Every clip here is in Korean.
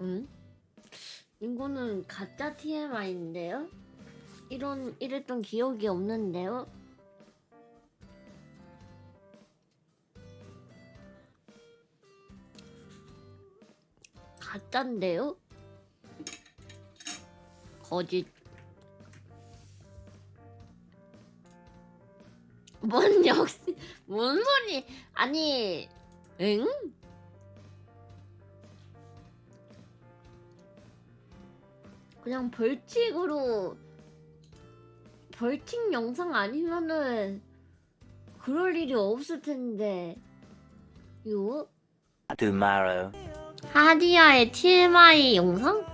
응? 이거는 가짜 TMI인데요? 이런 이랬던 기억이 없는데요? 가짜인데요? 거짓. 뭔 역시 뭔 소리? 아니, 응? 그냥 벌칙으로 벌칙 영상 아니면은 그럴 일이 없을 텐데 요 tomorrow. 하디아의 TMI 영상?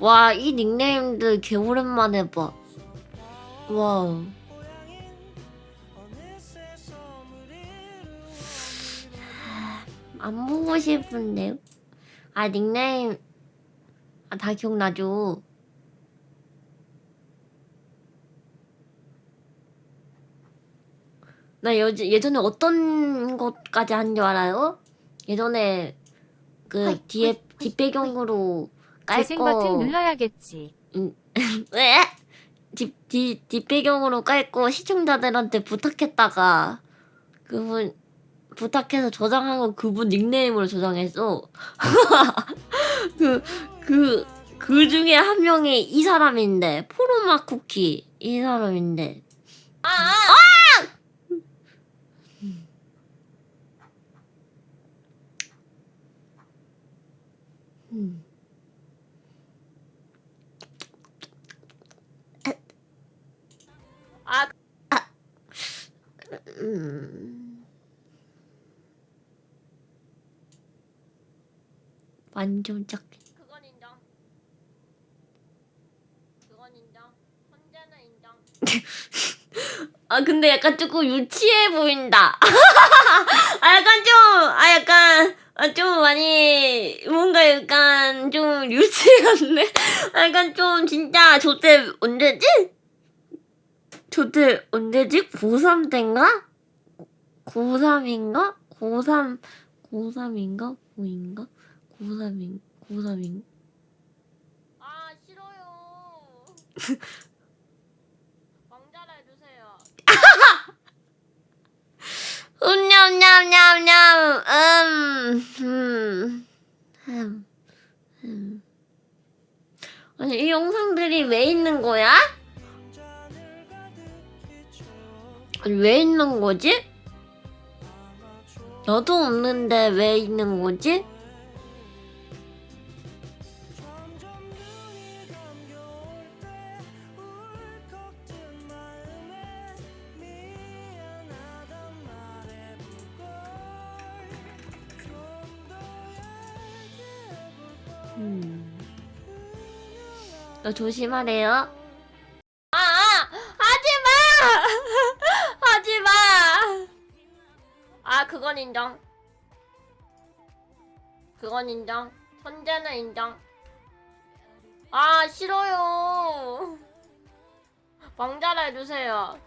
와, 이 닉네임들 개 오랜만에 봐. 와우. 안 보고 싶은데요? 아, 닉네임. 아, 다 기억나죠? 나 여, 예전에 어떤 것까지 한 줄 알아요? 예전에 그 헐, 뒤에 헐, 헐, 뒷배경으로 깔 재생 버튼 거 눌러야겠지. 왜? 뒷, 뒷, 뒷배경으로 깔고 시청자들한테 부탁했다가 그분 부탁해서 저장한 거 그분 닉네임으로 저장했어. 그, 그, 그 중에 한 명이 이 사람인데, 포로마 쿠키. 이 사람인데. 아! 아! 완전 짝. 그건 인정. 그건 인정. 혼자는 인정. 아 근데 약간 조금 유치해 보인다. 아 약간 좀, 아 약간 아, 좀 많이 뭔가 약간 좀 유치한데. 아, 약간 좀 진짜 저때 언제지? 저때 언제지? 고3 때인가? 고3인가? 고3 고3인가? 고2인가? 고3인 고3인 아 싫어요. 왕자라 해주세요. 음냠냠냠냠 음, 음, 음, 음. 아니 이 영상들이 왜 있는 거야? 아니 왜 있는 거지? 나도 없는데 왜 있는 거지? 음. 너 조심하래요. 아, 아 하지 마! 하지 마! 아, 그건 인정. 그건 인정. 천재는 인정. 아, 싫어요. 왕자라 해주세요.